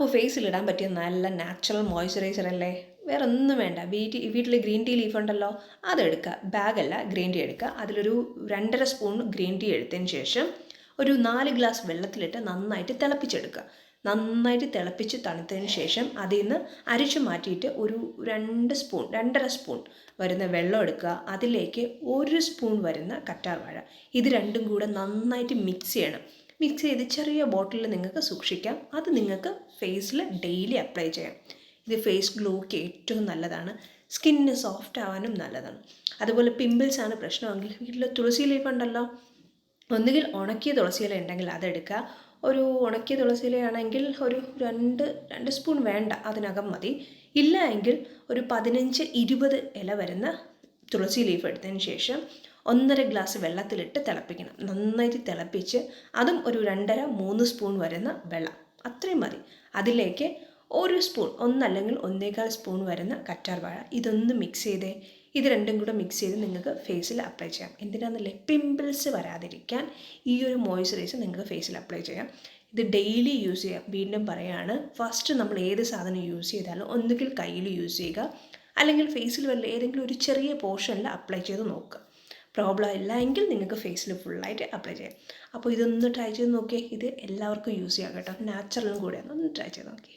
അപ്പോൾ ഫേസിൽ ഇടാൻ പറ്റിയ നല്ല നാച്ചുറൽ മോയ്സ്ചറൈസർ അല്ലേ? വേറെ ഒന്നും വേണ്ട. വീട്ടിൽ വീട്ടിൽ ഗ്രീൻ ടീ ലീഫ് ഉണ്ടല്ലോ അതെടുക്കുക ബാഗല്ല ഗ്രീൻ ടീ എടുക്കുക. അതിലൊരു രണ്ടര സ്പൂൺ ഗ്രീൻ ടീ എടുത്തതിന് ശേഷം ഒരു നാല് ഗ്ലാസ് വെള്ളത്തിലിട്ട് നന്നായിട്ട് തിളപ്പിച്ചെടുക്കുക. നന്നായിട്ട് തിളപ്പിച്ച് തണുത്തതിന് ശേഷം അതിൽ നിന്ന് അരിച്ചു മാറ്റിയിട്ട് ഒരു രണ്ട് സ്പൂൺ രണ്ടര സ്പൂൺ വരുന്ന വെള്ളം എടുക്കുക. അതിലേക്ക് ഒരു സ്പൂൺ വരുന്ന കറ്റാർ വാഴ ഇത് രണ്ടും കൂടെ നന്നായിട്ട് മിക്സ് ചെയ്യണം. മിക്സ് ചെയ്ത് ചെറിയ ബോട്ടിലിൽ നിങ്ങൾക്ക് സൂക്ഷിക്കാം. അത് നിങ്ങൾക്ക് ഫേസിൽ ഡെയിലി അപ്ലൈ ചെയ്യാം. ഇത് ഫേസ് ഗ്ലോയ്ക്ക് ഏറ്റവും നല്ലതാണ്. സ്കിന്നിന് സോഫ്റ്റ് ആവാനും നല്ലതാണ്. അതുപോലെ പിമ്പിൾസ് ആണ് പ്രശ്നമെങ്കിൽ വീട്ടിൽ തുളസി ലീഫ് ഉണ്ടല്ലോ. ഒന്നുകിൽ ഉണക്കിയ തുളസി ഇല ഉണ്ടെങ്കിൽ അതെടുക്കുക ഒരു ഉണക്കിയ തുളസി ഇലയാണെങ്കിൽ ഒരു രണ്ട് രണ്ട് സ്പൂൺ വേണ്ട അതിനകം മതി. ഇല്ല എങ്കിൽ ഒരു പതിനഞ്ച് ഇരുപത് ഇല വരുന്ന തുളസി ലീഫ് എടുത്തതിന് ശേഷം ഒന്നര ഗ്ലാസ് വെള്ളത്തിലിട്ട് തിളപ്പിക്കണം. നന്നായിട്ട് തിളപ്പിച്ച് അതും ഒരു രണ്ടര മൂന്ന് സ്പൂൺ വരുന്ന വെള്ളം. അത്രയും മതി. അതിലേക്ക് ഒരു സ്പൂൺ ഒന്നല്ലെങ്കിൽ ഒന്നേകാൽ സ്പൂൺ വരുന്ന കറ്റാർ വാഴ. ഇതൊന്ന് മിക്സ് ചെയ്തേ. ഇത് രണ്ടും കൂടെ മിക്സ് ചെയ്ത് നിങ്ങൾക്ക് ഫേസിൽ അപ്ലൈ ചെയ്യാം. എന്തിനാണെന്നല്ലേ പിമ്പിൾസ് വരാതിരിക്കാൻ ഈ ഒരു മോയ്സ്ചറൈസർ നിങ്ങൾക്ക് ഫേസിൽ അപ്ലൈ ചെയ്യാം. ഇത് ഡെയിലി യൂസ് ചെയ്യാം. വീണ്ടും പറയാണ് ഫസ്റ്റ് നമ്മൾ ഏത് സാധനം യൂസ് ചെയ്താലും ഒന്നുകിൽ കയ്യിൽ യൂസ് ചെയ്യുക അല്ലെങ്കിൽ ഫേസിൽ വല്ല ഏതെങ്കിലും ഒരു ചെറിയ പോർഷനിൽ അപ്ലൈ ചെയ്ത് നോക്കുക. പ്രോബ്ലം ഇല്ല എങ്കിൽ നിങ്ങൾക്ക് ഫേസിൽ ഫുള്ളായിട്ട് അപ്ലൈ ചെയ്യാം. അപ്പോൾ ഇതൊന്ന് ട്രൈ ചെയ്ത് നോക്കിയാൽ ഇത് എല്ലാവർക്കും യൂസ് ചെയ്യാം കേട്ടോ. നാച്ചുറലും കൂടെയാണ് ഒന്ന് ട്രൈ ചെയ്ത് നോക്കിയേ.